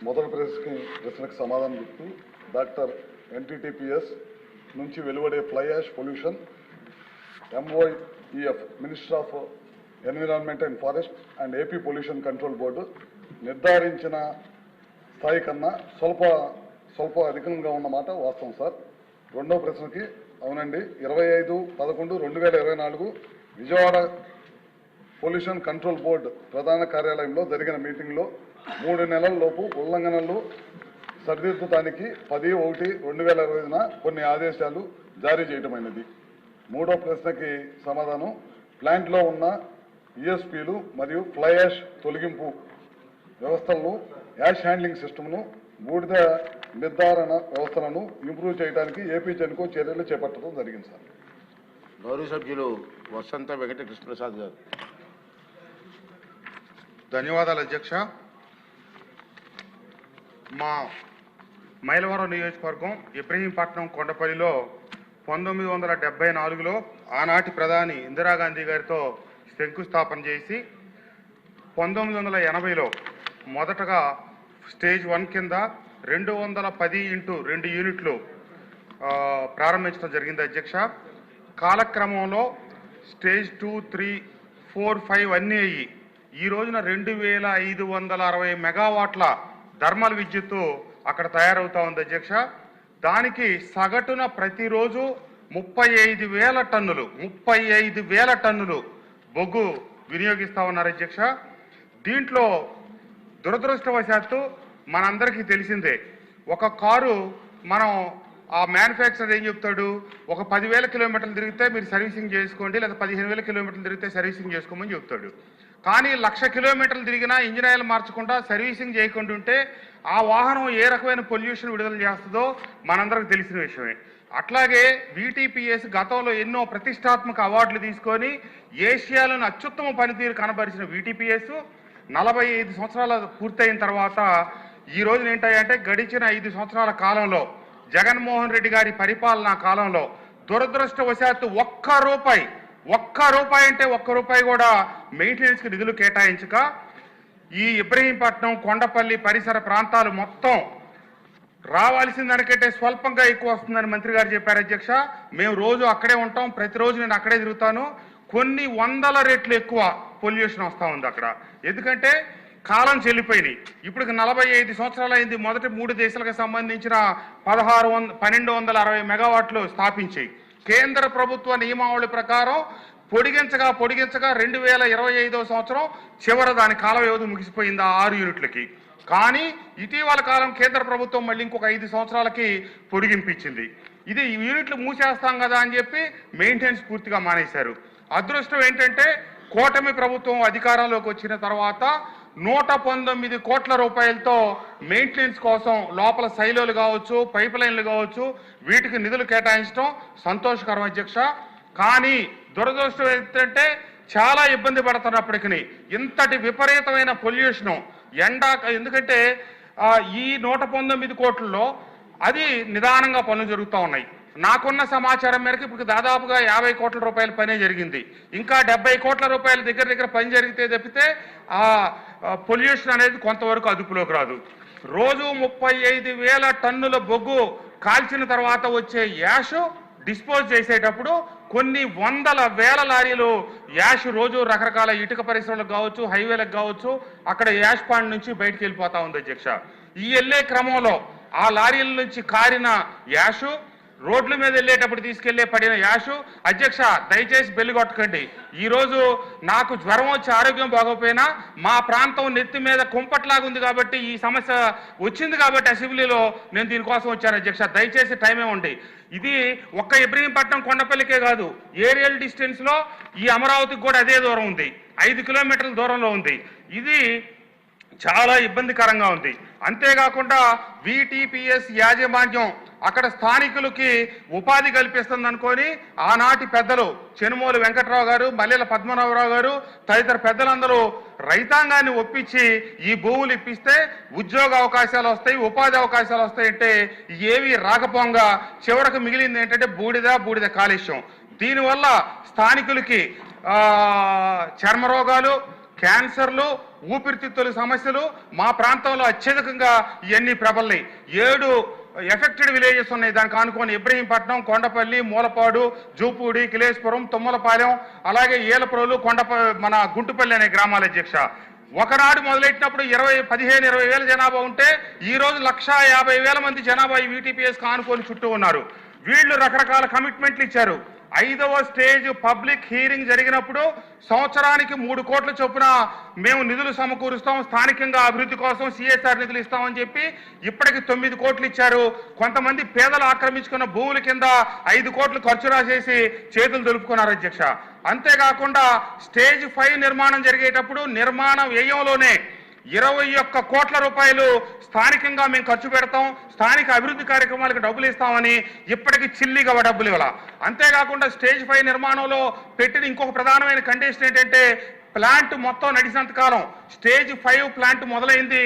మొదటి ప్రశ్నకి ప్రశ్నకు సమాధానం చెప్తూ డాక్టర్ ఎన్టీటీపీఎస్ నుంచి వెలువడే fly ash pollution MOEF minister of environment and forest and AP pollution control board నిర్ధారించిన స్థాయి కన్నా స్వల్ప స్వల్ప అధికంగా ఉన్నమాట వాస్తవం సార్. రెండవ ప్రశ్నకి అవునండి ఇరవై ఐదు పదకొండు రెండు వేల ఇరవై నాలుగు విజయవాడ పొల్యూషన్ కంట్రోల్ బోర్డు ప్రధాన కార్యాలయంలో జరిగిన మీటింగ్లో మూడు నెలల లోపు ఉల్లంఘనలు సరిదిద్దడానికి పది ఒకటి రెండు వేల రోజున కొన్ని ఆదేశాలు జారీ చేయటమైనది. మూడో ప్రశ్నకి సమాధానం ప్లాంట్లో ఉన్న ఈఎస్పీలు మరియు ఫ్లై యాష్ తొలగింపు వ్యవస్థలను యాష్ హ్యాండ్లింగ్ సిస్టమ్ను బూడిద నిర్ధారణ వ్యవస్థలను ఇంప్రూవ్ చేయడానికి ఏపీ జెన్కో చర్యలు చేపట్టడం జరిగింది సార్. గౌరవ సభ్యులు వసంత వెంకటకృష్ణ గారు. ధన్యవాదాలు అధ్యక్ష. మా మైలవరం నియోజకవర్గం ఇబ్రహీంపట్నం కొండపల్లిలో పంతొమ్మిది వందల డెబ్బై నాలుగులో ఆనాటి ప్రధాని ఇందిరాగాంధీ గారితో శంకుస్థాపన చేసి పంతొమ్మిది వందల ఎనభైలో మొదటగా స్టేజ్ వన్ కింద రెండు వందల పది ఇంటూ రెండు యూనిట్లు ప్రారంభించడం జరిగింది అధ్యక్ష. కాలక్రమంలో stage two three four five అన్నీ అయ్యి ఈ రోజున రెండు వేల ఐదు వందల అరవై మెగావాట్ల థర్మల్ విద్యుత్తు అక్కడ తయారవుతా ఉంది అధ్యక్ష. దానికి సగటున ప్రతిరోజు ముప్పై ఐదు వేల టన్నులు ముప్పై ఐదు వేల టన్నులు బొగ్గు వినియోగిస్తా ఉన్నారు అధ్యక్ష. దీంట్లో దురదృష్టవశాత్తు మనందరికీ తెలిసిందే ఒక కారు మనం ఆ మ్యానుఫ్యాక్చరర్ ఏం చెప్తాడు ఒక పదివేల కిలోమీటర్లు తిరిగితే మీరు సర్వీసింగ్ చేసుకోండి లేదా పదిహేను వేల కిలోమీటర్లు తిరిగితే సర్వీసింగ్ చేసుకోమని చెప్తాడు. కానీ లక్ష కిలోమీటర్లు తిరిగినా ఇంజిన్ ఆయిల్ మార్చకుండా సర్వీసింగ్ చేయకుండా ఉంటే ఆ వాహనం ఏ రకమైన పొల్యూషన్ విడుదల చేస్తుందో మనందరికి తెలిసిన విషయమే. అట్లాగే వీటీపీఎస్ గతంలో ఎన్నో ప్రతిష్టాత్మక అవార్డులు తీసుకొని ఏషియాలోని అత్యుత్తమ పనితీరు కనబరిచిన వీటీపీఎస్ నలభై ఐదు సంవత్సరాల పూర్తయిన తర్వాత ఈ రోజున ఏంటంటే గడిచిన ఐదు సంవత్సరాల కాలంలో జగన్మోహన్ రెడ్డి గారి పరిపాలనా కాలంలో దురదృష్టవశాత్తు ఒక్క రూపాయి ఒక్క రూపాయి అంటే ఒక్క రూపాయి కూడా మెయింటెనెన్స్కి నిధులు కేటాయించక ఈ ఇబ్రహీంపట్నం కొండపల్లి పరిసర ప్రాంతాలు మొత్తం రావాల్సిన దానికంటే స్వల్పంగా ఎక్కువ వస్తుందని మంత్రి గారు చెప్పారు అధ్యక్ష. మేము రోజు అక్కడే ఉంటాం ప్రతిరోజు నేను అక్కడే తిరుగుతాను. కొన్ని వందల రెట్లు ఎక్కువ పొల్యూషన్ వస్తూ ఉంది అక్కడ. ఎందుకంటే కాలం చెల్లిపోయినాయి. ఇప్పుడు నలభై ఐదు సంవత్సరాలు అయింది మొదటి మూడు దేశాలకు సంబంధించిన పదహారు వంద పన్నెండు వందల అరవై మెగావాట్లు స్థాపించాయి. కేంద్ర ప్రభుత్వ నియమావళి ప్రకారం పొడిగించగా పొడిగించగా రెండు వేల ఇరవై ఐదో సంవత్సరం చివర దాని కాల వ్యవధి ముగిసిపోయింది ఆ ఆరు యూనిట్లకి. కానీ ఇటీవల కాలం కేంద్ర ప్రభుత్వం మళ్ళీ ఇంకొక ఐదు సంవత్సరాలకి పొడిగింపించింది ఇది యూనిట్లు మూసేస్తాం కదా అని చెప్పి మెయింటెనెన్స్ పూర్తిగా మానేశారు. అదృష్టం ఏంటంటే కూటమి ప్రభుత్వం అధికారంలోకి వచ్చిన తర్వాత నూట పంతొమ్మిది కోట్ల రూపాయలతో మెయింటెనెన్స్ కోసం లోపల శైలులు కావచ్చు పైప్ లైన్లు కావచ్చు వీటికి నిధులు కేటాయించడం సంతోషకరం అధ్యక్ష. కానీ దురదృష్టం ఏంటంటే చాలా ఇబ్బంది పడుతున్నప్పటికీ ఇంతటి విపరీతమైన పొల్యూషను ఎండా ఎందుకంటే ఈ నూట పంతొమ్మిది కోట్లలో అది నిదానంగా పనులు జరుగుతూ ఉన్నాయి. నాకున్న సమాచారం మేరకు ఇప్పుడు దాదాపుగా యాభై కోట్ల రూపాయల పనే జరిగింది. ఇంకా డెబ్బై కోట్ల రూపాయల దగ్గర దగ్గర పని జరిగితే తప్పితే ఆ పొల్యూషన్ అనేది కొంతవరకు అదుపులోకి రాదు. రోజు ముప్పై ఐదు వేల టన్నుల బొగ్గు కాల్చిన తర్వాత వచ్చే యాష్ డిస్పోజ్ చేసేటప్పుడు కొన్ని వందల వేల లారీలు యాష్ రోజు రకరకాల ఇటుక పరిశ్రమలకు కావచ్చు హైవేలకు కావచ్చు అక్కడ యాష్ పాండ్ నుంచి బయటికి వెళ్ళిపోతా ఉంది అధ్యక్ష. ఈ వెళ్ళే క్రమంలో ఆ లారీల నుంచి కారిన యాషు రోడ్ల మీద వెళ్ళేటప్పుడు తీసుకెళ్ళే పడిన యాషు అధ్యక్ష దయచేసి బెల్లి కొట్టకండి. ఈ రోజు నాకు జ్వరం వచ్చి ఆరోగ్యం బాగోపోయినా మా ప్రాంతం నెత్తి మీద కుంపట్లాగా ఉంది కాబట్టి ఈ సమస్య వచ్చింది కాబట్టి అసెంబ్లీలో నేను దీనికోసం వచ్చాను అధ్యక్ష. దయచేసి టైం ఇవ్వండి. ఇది ఒక్క ఇబ్రహీంపట్నం కొండపల్లికే కాదు ఏరియల్ డిస్టెన్స్లో ఈ అమరావతికి కూడా అదే దూరం ఉంది. ఐదు కిలోమీటర్ల దూరంలో ఉంది. ఇది చాలా ఇబ్బందికరంగా ఉంది. అంతేకాకుండా విటిపిఎస్ యాజమాన్యం అక్కడ స్థానికులకి ఉపాధి కల్పిస్తుంది అనుకొని ఆనాటి పెద్దలు చెనుమూలు వెంకట్రావు గారు మల్లెల పద్మనాభరావు గారు తదితర పెద్దలందరూ రైతాంగాన్ని ఒప్పించి ఈ భూములు ఇప్పిస్తే ఉద్యోగ అవకాశాలు వస్తాయి ఉపాధి అవకాశాలు వస్తాయంటే ఏవి రాకపోగా చివరకు మిగిలింది ఏంటంటే బూడిద బూడిద కాలుష్యం. దీనివల్ల స్థానికులకి చర్మ రోగాలు క్యాన్సర్లు ఊపిరితిత్తుల సమస్యలు మా ప్రాంతంలో అత్యధికంగా ఇవన్నీ ప్రబల్లాయి ఏడు ఎఫెక్టెడ్ విలేజెస్ ఉన్నాయి. దానికి ఆనుకొని ఇబ్రహీంపట్నం కొండపల్లి మూలపాడు జూపూడి కిలేశ్వరం తుమ్మలపాలెం అలాగే ఏలప్రోలు కొండప మన గుంటుపల్లి అనే గ్రామాల అధ్యక్ష. ఒకనాడు మొదలెట్టినప్పుడు ఇరవై పదిహేను ఇరవై వేల జనాభా ఉంటే ఈ రోజు లక్షా యాభై వేల మంది జనాభా ఈ వీటీపీఎస్ ఆనుకొని చుట్టూ ఉన్నారు. వీళ్ళు రకరకాల కమిట్మెంట్లు ఇచ్చారు. ఐదవ స్టేజ్ పబ్లిక్ హీరింగ్ జరిగినప్పుడు సంవత్సరానికి మూడు కోట్ల చొప్పున మేము నిధులు సమకూరుస్తాం స్థానికంగా అభివృద్ధి కోసం సిఎస్ఆర్ నిధులు ఇస్తామని చెప్పి ఇప్పటికి తొమ్మిది కోట్లు ఇచ్చారు. కొంతమంది పేదలు ఆక్రమించుకున్న భూముల కింద ఐదు కోట్లు ఖర్చు రాసేసి చేతులు దులుపుకున్నారు అధ్యక్ష. అంతేకాకుండా స్టేజ్ ఫైవ్ నిర్మాణం జరిగేటప్పుడు నిర్మాణ వ్యయంలోనే ఇరవై ఒక్క కోట్ల రూపాయలు స్థానికంగా మేము ఖర్చు పెడతాం స్థానిక అభివృద్ధి కార్యక్రమాలకు డబ్బులు ఇస్తామని ఇప్పటికి చిల్లిగా డబ్బులు ఇవ్వాల. అంతేకాకుండా స్టేజ్ ఫైవ్ నిర్మాణంలో పెట్టిన ఇంకొక ప్రధానమైన కండిషన్ ఏంటంటే ప్లాంట్ మొత్తం నడిచినంత కాలం స్టేజ్ ఫైవ్ ప్లాంట్ మొదలైంది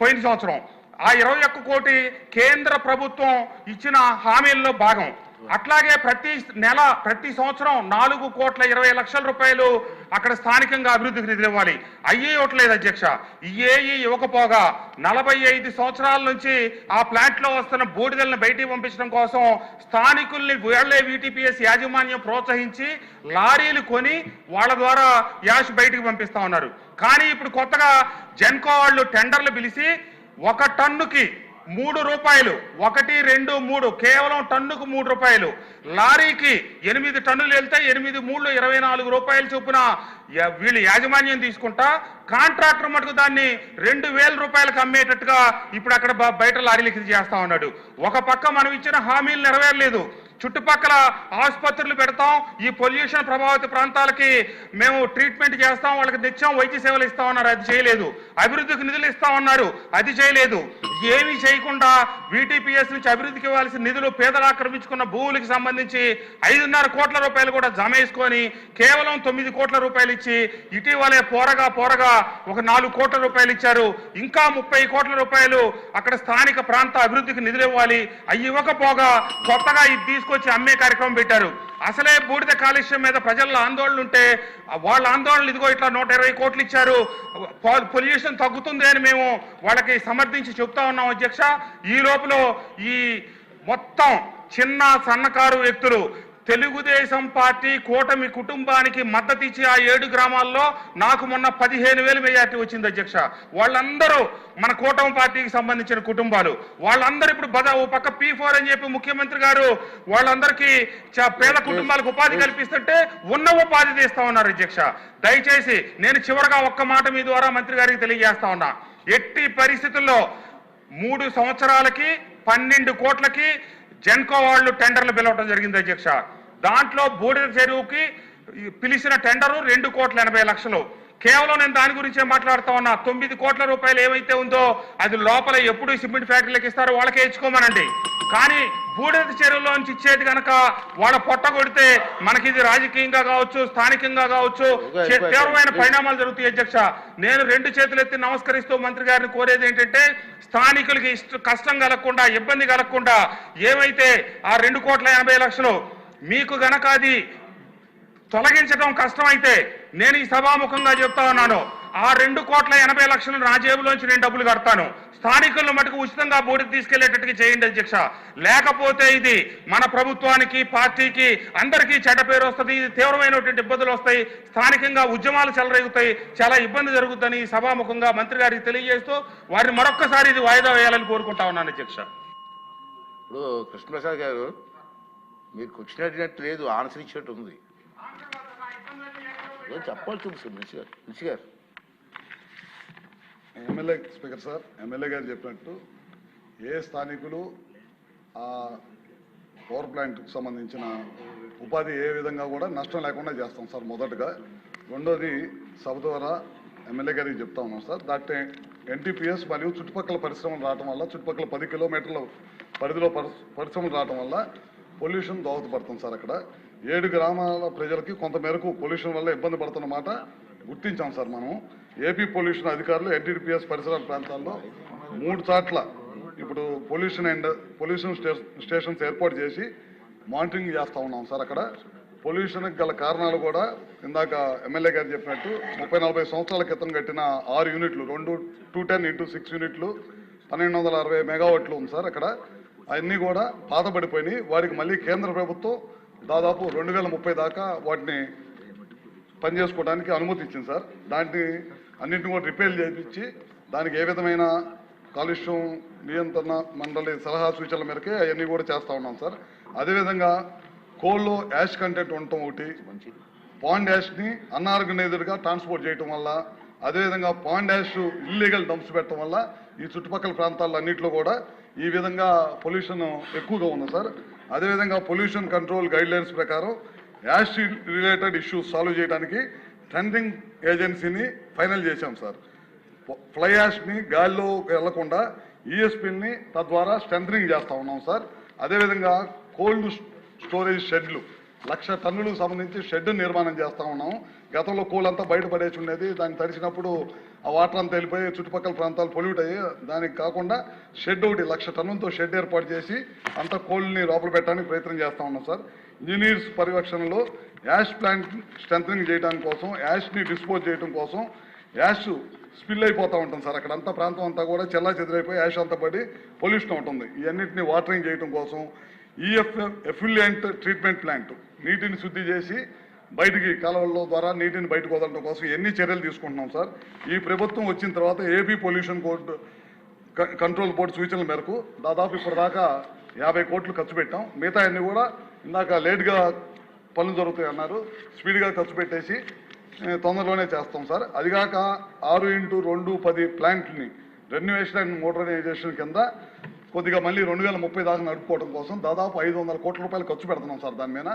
పోయిన సంవత్సరం. ఆ ఇరవై ఒక్క కోటి కేంద్ర ప్రభుత్వం ఇచ్చిన హామీల్లో భాగం. అట్లాగే ప్రతి నెల ప్రతి సంవత్సరం నాలుగు కోట్ల ఇరవై లక్షల రూపాయలు అక్కడ స్థానికంగా అభివృద్ధికి నిధులు ఇవ్వాలి అయ్యే ఇవ్వట్లేదు అధ్యక్ష. ఇయ్యేయి ఇవ్వకపోగా నలభై ఐదు సంవత్సరాల నుంచి ఆ ప్లాంట్లో వస్తున్న బూడిదలను బయటికి పంపించడం కోసం స్థానికుల్ని వేళ్ళే వీటీపీఎస్ యాజమాన్యం ప్రోత్సహించి లారీలు కొని వాళ్ళ ద్వారా యాష్ బయటికి పంపిస్తా ఉన్నారు. కానీ ఇప్పుడు కొత్తగా జెన్కో వాళ్ళు టెండర్లు పిలిచి ఒక టన్నుకి మూడు రూపాయలు. ఒకటి రెండు మూడు. కేవలం టన్నుకు మూడు రూపాయలు. లారీకి ఎనిమిది టన్నులు వెళ్తే ఎనిమిది మూడు ఇరవై నాలుగు రూపాయలు చొప్పున వీళ్ళు యాజమాన్యం తీసుకుంటా కాంట్రాక్టర్ మటుకు దాన్ని రెండు వేల రూపాయలకు అమ్మేటట్టుగా ఇప్పుడు అక్కడ బయట లారీలకి ఇది చేస్తా ఉన్నాడు. ఒక పక్క మనం ఇచ్చిన హామీలు నెరవేరలేదు. చుట్టుపక్కల ఆసుపత్రులు పెడతాం ఈ పొల్యూషన్ ప్రభావిత ప్రాంతాలకి మేము ట్రీట్మెంట్ చేస్తాం వాళ్ళకి నిత్యం వైద్య సేవలు ఇస్తా ఉన్నారు. అది చేయలేదు. అభివృద్ధికి నిధులు ఇస్తా ఉన్నారు. అది చేయలేదు. ఏమీ చేయకుండా వీటీపీఎస్ నుంచి అభివృద్ధికి ఇవ్వాల్సిన నిధులు పేదలు ఆక్రమించుకున్న భూములకు సంబంధించి ఐదున్నర కోట్ల రూపాయలు కూడా జమ వేసుకొని కేవలం తొమ్మిది కోట్ల రూపాయలు ఇచ్చి ఇటీవలే పోరగా పోరగా ఒక నాలుగు కోట్ల రూపాయలు ఇచ్చారు. ఇంకా ముప్పై కోట్ల రూపాయలు అక్కడ స్థానిక ప్రాంత అభివృద్ధికి నిధులు ఇవ్వాలి. అవి ఇవ్వకపోగా కొత్తగా ఇది తీసుకొచ్చి అమ్మే కార్యక్రమం పెట్టారు. అసలే బూడిద కాలుష్యం మీద ప్రజల్లో ఆందోళన ఉంటే వాళ్ళ ఆందోళనలు ఇదిగో ఇట్లా నూట ఇరవై కోట్లు ఇచ్చారు. పొల్యూషన్ తగ్గుతుంది అని మేము వాళ్ళకి సమర్థించి చెప్తా ఉన్నాం అధ్యక్ష. ఈ లోపల ఈ మొత్తం చిన్న సన్నకారు వ్యక్తులు తెలుగుదేశం పార్టీ కూటమి కుటుంబానికి మద్దతు ఇచ్చి ఆ ఏడు గ్రామాల్లో నాకు మొన్న పదిహేను వేలు మెజార్టీ వచ్చింది అధ్యక్ష. వాళ్ళందరూ మన కూటమి పార్టీకి సంబంధించిన కుటుంబాలు. వాళ్ళందరూ ఇప్పుడు బద ఓ పక్క పీ ఫోర్ అని చెప్పి ముఖ్యమంత్రి గారు వాళ్ళందరికీ చ- పేద కుటుంబాలకు ఉపాధి కల్పిస్తుంటే ఉన్న ఉపాధి తీస్తా ఉన్నారు అధ్యక్ష. దయచేసి నేను చివరగా ఒక్క మాట మీ ద్వారా మంత్రి గారికి తెలియజేస్తా ఉన్నా. ఎట్టి పరిస్థితుల్లో మూడు సంవత్సరాలకి పన్నెండు కోట్లకి జెన్కో వాళ్ళు టెండర్లు పిలవడం జరిగింది అధ్యక్ష. దాంట్లో బూడిద చెరువుకి పిలిచిన టెండరు రెండు కోట్ల ఎనభై లక్షలు. కేవలం నేను దాని గురించే మాట్లాడుతా ఉన్నా? తొమ్మిది కోట్ల రూపాయలు ఏమైతే ఉందో అది లోపల ఎప్పుడు సిమెంట్ ఫ్యాక్టరీలకు ఇస్తారో వాళ్ళకే ఇచ్చుకోమనండి. కానీ బూడిద చెరువులోంచి ఇచ్చేది కనుక వాళ్ళ పొట్ట కొడితే మనకి ఇది రాజకీయంగా కావచ్చు స్థానికంగా కావచ్చు తీవ్రమైన పరిణామాలు జరుగుతాయి అధ్యక్ష. నేను రెండు చేతులు ఎత్తి నమస్కరిస్తూ మంత్రి గారిని కోరేది ఏంటంటే స్థానికులకి ఇష్ట కష్టం కలగకుండా ఇబ్బంది కలగకుండా ఏమైతే ఆ రెండు కోట్ల ఎనభై లక్షలు మీకు గనక అది తొలగించడం కష్టమైతే నేను ఈ సభాముఖంగా చెప్తా ఉన్నాను. ఆ రెండు కోట్ల ఎనభై లక్షలు నా జేబులోంచి నేను డబ్బులు కడతాను. స్థానికులను మటుకు ఉచితంగా బోర్డుకి తీసుకెళ్ళేటట్టుగా చేయండి అధ్యక్ష. లేకపోతే ఇది మన ప్రభుత్వానికి పార్టీకి అందరికీ చెడ్డ పేరు వస్తుంది. ఇది తీవ్రమైనటువంటి ఇబ్బందులు వస్తాయి. స్థానికంగా ఉద్యమాలు చెలరేగుతాయి. చాలా ఇబ్బంది జరుగుతుందని సభాముఖంగా మంత్రి గారికి తెలియజేస్తూ వారిని మరొక్కసారి ఇది వాయిదా వేయాలని కోరుకుంటా ఉన్నాను అధ్యక్ష. ఇప్పుడు కృష్ణప్రసాద్ గారు మీరు క్వశ్చన్ అడిగినట్టు లేదు ఆన్సర్ ఇచ్చినట్టు ఉంది. ఏం చెప్పాల్సి సార్ మినిషి గారు మినిషి గారు. ఎమ్మెల్యే స్పీకర్ సార్ ఎమ్మెల్యే గారు చెప్పినట్టు ఏ స్థానికులు ఆ పవర్ ప్లాంట్కి సంబంధించిన ఉపాధి ఏ విధంగా కూడా నష్టం లేకుండా చేస్తాం సార్ మొదటగా. రెండోది సభ ద్వారా ఎమ్మెల్యే గారికి చెప్తా ఉన్నాం సార్ దాట్ ఎన్టీపీఎస్ మరియు చుట్టుపక్కల పరిశ్రమలు రావడం వల్ల చుట్టుపక్కల పది కిలోమీటర్ల పరిధిలో పరిశ్రమలు రావడం వల్ల పొల్యూషన్ దోహదపడుతుంది సార్ అక్కడ. ఏడు గ్రామాల ప్రజలకి కొంత మేరకు పొల్యూషన్ వల్ల ఇబ్బంది పడుతున్న మాట గుర్తించాం సార్ మనం ఏపీ పొల్యూషన్ అధికారులు ఎన్టీపీఎస్ పరిసర ప్రాంతాల్లో మూడు చాట్ల ఇప్పుడు పొల్యూషన్ అండ్ పొల్యూషన్ స్టే- స్టేషన్స్ ఏర్పాటు చేసి మానిటరింగ్ చేస్తూ ఉన్నాం సార్ అక్కడ. పొల్యూషన్కి గల కారణాలు కూడా ఇందాక ఎమ్మెల్యే గారు చెప్పినట్టు ముప్పై నలభై సంవత్సరాల క్రితం కట్టిన ఆరు యూనిట్లు రెండు టూ టెన్ ఇంటూ సిక్స్ యూనిట్లు పన్నెండు వందల అరవై మెగావాట్లు ఉంది సార్ అక్కడ. అవన్నీ కూడా పాతబడిపోయినాయి. వారికి మళ్ళీ కేంద్ర ప్రభుత్వం దాదాపు రెండు వేల ముప్పై దాకా వాటిని పనిచేసుకోవడానికి అనుమతి ఇచ్చింది సార్. దాన్ని అన్నింటిని కూడా రిపేర్ చేయించి దానికి ఏ విధమైన కాలుష్యం నియంత్రణ మండలి సలహా సూచనల మేరకే అవన్నీ కూడా చేస్తూ ఉన్నాం సార్. అదేవిధంగా కోల్లో యాష్ కంటెంట్ ఉండటం ఒకటి పాండ్ యాష్ని అన్ఆర్గనైజ్డ్గా ట్రాన్స్పోర్ట్ చేయటం వల్ల అదేవిధంగా పాండ్ యాష్ ఇల్లీగల్ డంప్స్ పెట్టడం వల్ల ఈ చుట్టుపక్కల ప్రాంతాల్లో అన్నింటిలో కూడా ఈ విధంగా పొల్యూషన్ ఎక్కువగా ఉంది సార్. అదేవిధంగా పొల్యూషన్ కంట్రోల్ గైడ్ లైన్స్ ప్రకారం యాష్ రిలేటెడ్ ఇష్యూస్ సాల్వ్ చేయడానికి టెండరింగ్ ఏజెన్సీని ఫైనల్ చేశాం సార్. ఫ్లై యాష్ని గాలిలో వెళ్ళకుండా ఈఎస్పిని తద్వారా స్ట్రెంథనింగ్ చేస్తూ ఉన్నాం సార్. అదేవిధంగా కోల్డ్ స్టోరేజ్ షెడ్లు లక్ష టన్నులకు సంబంధించి షెడ్ నిర్మాణం చేస్తూ ఉన్నాం. గతంలో కూలంతా బయటపడేసి ఉండేది. దాన్ని తడిచినప్పుడు ఆ వాటర్ అంతా వెళ్ళిపోయి చుట్టుపక్కల ప్రాంతాలు పొల్యూట్ అయ్యి దానికి కాకుండా షెడ్ ఒకటి లక్ష టన్నులతో షెడ్ ఏర్పాటు చేసి అంతా కోల్డ్ని లోపల పెట్టడానికి ప్రయత్నం చేస్తూ ఉన్నాం సార్. ఇంజనీర్స్ పర్యవేక్షణలో యాష్ ప్లాంట్ స్ట్రెంథనింగ్ చేయడానికి కోసం యాష్ని డిస్పోజ్ చేయడం కోసం యాష్ స్పిల్ అయిపోతూ ఉంటుంది సార్. అక్కడ అంతా ప్రాంతం అంతా కూడా చెల్లా చెదిరైపోయి యాష్ అంతా పడి పొల్యూషన్ ఉంటుంది ఇవన్నిటిని వాటరింగ్ చేయడం కోసం ఈఎఫ్ ఎఫిలియంట్ ట్రీట్మెంట్ ప్లాంట్ నీటిని శుద్ధి చేసి బయటికి కాలువల ద్వారా నీటిని బయటకు వదలడం కోసం ఎన్ని చర్యలు తీసుకుంటున్నాం సార్? ఈ ప్రభుత్వం వచ్చిన తర్వాత AP pollution board control board సూచనల మేరకు దాదాపు ఇప్పటిదాకా యాభై కోట్లు ఖర్చు పెట్టాం. మిగతా అన్ని కూడా ఇందాక లేట్గా పనులు జరుగుతాయి అన్నారు. స్పీడ్గా ఖర్చు పెట్టేసి తొందరలోనే చేస్తాం సార్. అదిగాక ఆరు ఇంటూ రెండు పది ప్లాంట్ని రెన్యువేషన్ అండ్ మోడర్నైజేషన్ కింద కొద్దిగా మళ్ళీ రెండు వేల ముప్పై దాకా నడుపుకోవడం కోసం దాదాపు ఐదు వందల కోట్ల రూపాయలు ఖర్చు పెడుతున్నాం సార్ దాని మీద.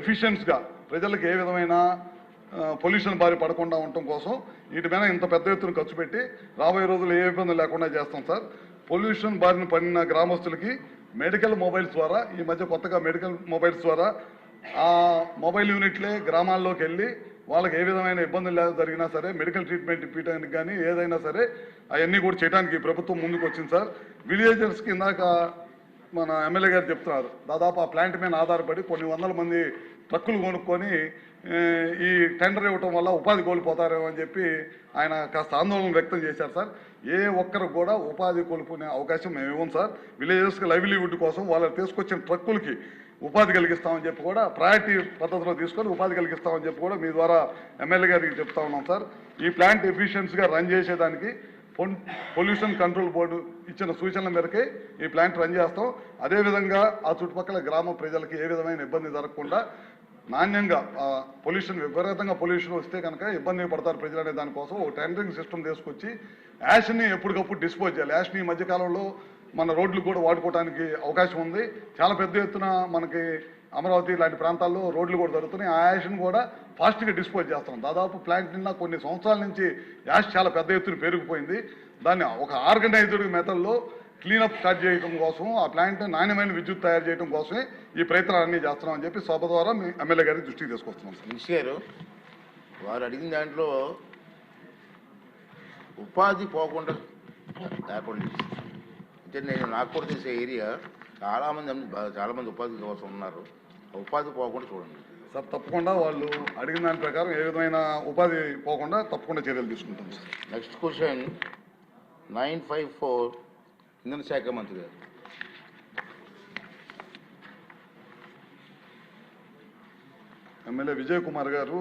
ఎఫిషియన్స్గా ప్రజలకు ఏ విధమైన పొల్యూషన్ బారి పడకుండా ఉండటం కోసం వీటి మీద ఇంత పెద్ద ఎత్తున ఖర్చు పెట్టి రాబోయే రోజులు ఏ ఇబ్బంది లేకుండా చేస్తాం సార్. పొల్యూషన్ బారిన పడిన గ్రామస్తులకి మెడికల్ మొబైల్స్ ద్వారా ఈ మధ్య కొత్తగా మెడికల్ మొబైల్స్ ద్వారా ఆ మొబైల్ యూనిట్లే గ్రామాల్లోకి వెళ్ళి వాళ్ళకి ఏ విధమైన ఇబ్బందులు లేదా జరిగినా సరే మెడికల్ ట్రీట్మెంట్ ఇప్పించడానికి కానీ ఏదైనా సరే అవన్నీ కూడా చేయడానికి ప్రభుత్వం ముందుకు వచ్చింది సార్. విలేజర్స్కి ఇందాక మన ఎమ్మెల్యే గారు చెప్తున్నారు. దాదాపు ఆ ప్లాంట్ మీద ఆధారపడి కొన్ని వందల మంది ట్రక్కులు కొనుక్కొని ఈ టెండర్ ఇవ్వటం వల్ల ఉపాధి కోల్పోతారేమో అని చెప్పి ఆయన కాస్త ఆందోళన వ్యక్తం చేశారు సార్. ఏ ఒక్కరికి కూడా ఉపాధి కోల్పోనే అవకాశం మేము ఇవ్వం సార్. విలేజెస్కి లైవ్లీవుడ్ కోసం వాళ్ళు తీసుకొచ్చిన ట్రక్కులకి ఉపాధి కలిగిస్తామని చెప్పి కూడా ప్రయారిటీ పద్ధతిలో తీసుకొని ఉపాధి కలిగిస్తామని చెప్పి కూడా మీ ద్వారా ఎమ్మెల్యే గారికి చెప్తా ఉన్నాం సార్. ఈ ప్లాంట్ ఎఫిషియన్సీగా రన్ చేసేదానికి పొన్- పొల్యూషన్ కంట్రోల్ బోర్డు ఇచ్చిన సూచనల మేరకే ఈ ప్లాంట్ రన్ చేస్తాం. అదేవిధంగా ఆ చుట్టుపక్కల గ్రామ ప్రజలకి ఏ విధమైన ఇబ్బంది జరగకుండా నాణ్యంగా పొల్యూషన్ విపరీతంగా పొల్యూషన్ వస్తే కనుక ఇబ్బంది పడతారు ప్రజలు అనే దానికోసం ఒక టెండరింగ్ సిస్టమ్ తీసుకొచ్చి యాష్ని ఎప్పటికప్పుడు డిస్పోజ్ చేయాలి. యాష్ని ఈ మధ్యకాలంలో మన రోడ్లు కూడా వాడుకోవడానికి అవకాశం ఉంది. చాలా పెద్ద ఎత్తున మనకి అమరావతి లాంటి ప్రాంతాల్లో రోడ్లు కూడా జరుగుతున్నాయి ఆ యాష్ను కూడా ఫాస్ట్గా డిస్పోజ్ చేస్తాం దాదాపు ప్లాంట్ నిన్న కొన్ని సంవత్సరాల నుంచి యాష్ చాలా పెద్ద ఎత్తున పెరిగిపోయింది దాన్ని ఒక ఆర్గనైజ్డ్ మెథడ్లో క్లీనప్ స్టార్ట్ చేయడం కోసం ఆ ప్లాంట్ నాణ్యమైన విద్యుత్ తయారు చేయడం కోసమే ఈ ప్రయత్నాలన్నీ చేస్తున్నామని చెప్పి సభ ద్వారా మీ ఎమ్మెల్యే గారికి దృష్టికి తీసుకొస్తున్నాం సార్. గారు వారు అడిగిన దాంట్లో ఉపాధి పోకుండా లేకుండా అంటే నేను నాకు కూడా తెలిసే ఏరియా చాలామంది చాలామంది ఉపాధి కోసం ఉన్నారు. ఉపాధి పోకుండా చూడండి. సార్ తప్పకుండా వాళ్ళు అడిగిన దాని ప్రకారం ఏ విధమైన ఉపాధి పోకుండా తప్పకుండా చర్యలు తీసుకుంటాం sir. Next question nine five four ఇంధన శాఖ మంత్రి గారు. ఎమ్మెల్యే విజయ్ కుమార్ గారు